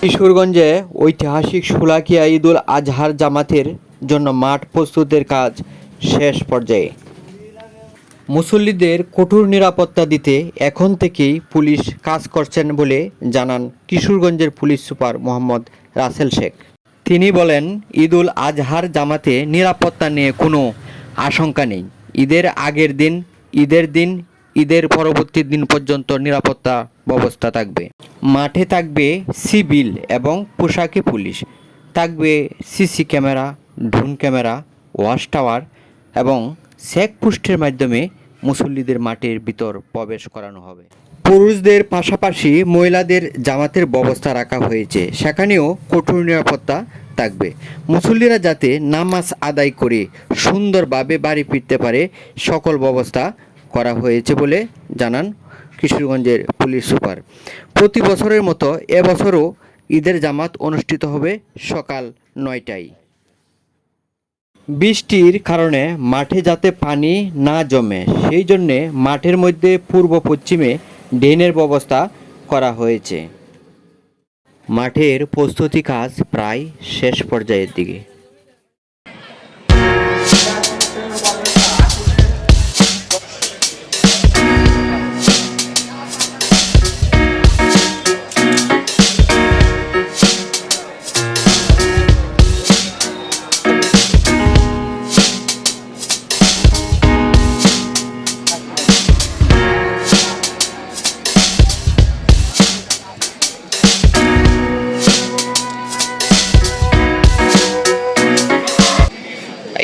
কিশোরগঞ্জে ঐতিহাসিক সুলাকিয়া ঈদুল আজহার জামাতের জন্য মাঠ প্রস্তুতের কাজ শেষ পর্যায়ে। মুসল্লিদের কঠোর নিরাপত্তা দিতে এখন থেকেই পুলিশ কাজ করছেন বলে জানান কিশোরগঞ্জের পুলিশ সুপার মোহাম্মদ রাসেল শেখ। তিনি বলেন, ঈদুল আজহার জামাতে নিরাপত্তা নিয়ে কোনো আশঙ্কা নেই। ঈদের আগের দিন, ঈদের দিন, ঈদের পরবর্তী দিন পর্যন্ত নিরাপত্তা ব্যবস্থা থাকবে। মাঠে থাকবে সিভিল এবং পোশাকে পুলিশ। থাকবে CC camera, drone camera, watch tower এবং চেক পোস্টের মাধ্যমে মুসল্লিদের মাঠের ভিতর প্রবেশ করানো হবে। পুরুষদের পাশাপাশি মহিলাদের জামাতের ব্যবস্থা রাখা হয়েছে। সেখানেও কঠোর নিরাপত্তা থাকবে। মুসল্লিরা যাতে নামাজ আদায় করে সুন্দরভাবে বাড়ি ফিরতে পারে, সকল ব্যবস্থা করা হয়েছে বলে জানান কিশোরগঞ্জের পুলিশ সুপার। প্রতি বছরের মতো এবছরও ঈদের জামাত অনুষ্ঠিত হবে সকাল নয়টায়। বৃষ্টির কারণে মাঠে যাতে পানি না জমে, সেই জন্যে মাঠের মধ্যে পূর্ব পশ্চিমে ড্রেনের ব্যবস্থা করা হয়েছে। মাঠের প্রস্তুতি কাজ প্রায় শেষ পর্যায়ের দিকে।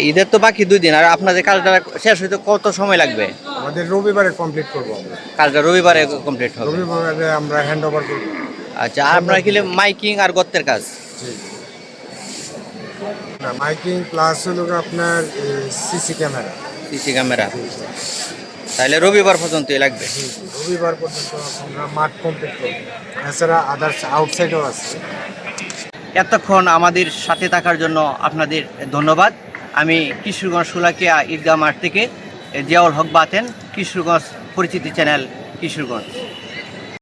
ঈদের তো বাকি দুই দিন আর আপনাদের কাজটা শেষ হইতে কত সময় লাগবে? আমাদের রবিবারে কমপ্লিট করব কাজটা রবিবারে কমপ্লিট হবে। রবিবারে আমরা হ্যান্ড ওভার করব। আচ্ছা আর আপনার কি মাইকিং আর গত্তের কাজ? না মাইকিং প্লাস হলো আপনার সিসি ক্যামেরা সিসি ক্যামেরা তাহলে রবিবার পর্যন্তই লাগবে? রবিবার পর্যন্ত আমরা মাঠ কমপ্লিট করব। এছাড়া আদার্স আউটসাইডও আছে। এতক্ষণ আমাদের সাথে থাকার জন্য আপনাদের ধন্যবাদ। আমি কিশোরগঞ্জ সুলাকিয়া ঈদগাহ মাঠ থেকে জিয়াউল হক বাতেন কিশোরগঞ্জ পরিচিতি চ্যানেল কিশোরগঞ্জ।